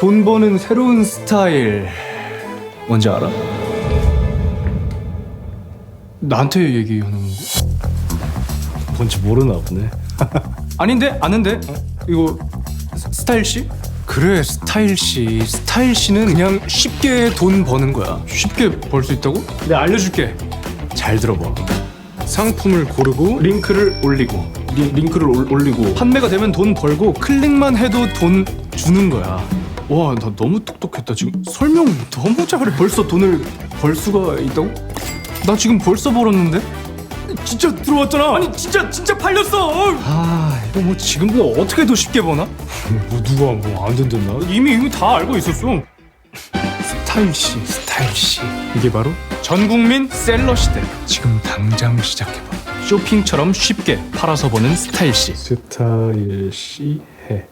돈 버는 새로운 스타일 뭔지 알아? 나한테 얘기하는 거? 뭔지 모르나 보네. 아닌데 아는데 어? 이거 스- 스타일 씨? 그래 스타일 씨 스타일 씨는 그냥 쉽게 돈 버는 거야 쉽게 벌 수 있다고? 내가 알려줄게 잘 들어봐 상품을 고르고 링크를 올리고 리, 링크를 올, 올리고 판매가 되면 돈 벌고 클릭만 해도 돈 주는 거야 와 나 너무 똑똑했다 지금 설명 너무 잘해 벌써 돈을 벌 수가 있다고? 나 지금 벌써 벌었는데? 진짜 들어왔잖아 아니 진짜 진짜 팔렸어 아 이거 뭐 지금보다 어떻게 더 쉽게 버나? 뭐 누가 뭐 안 된댔나? 이미 이미 다 알고 있었어 스타일 씨 스타일 씨 이게 바로 전 국민 셀러 시대 지금 당장 시작해봐 쇼핑처럼 쉽게 팔아서 버는 스타일 씨 스타일 씨 해.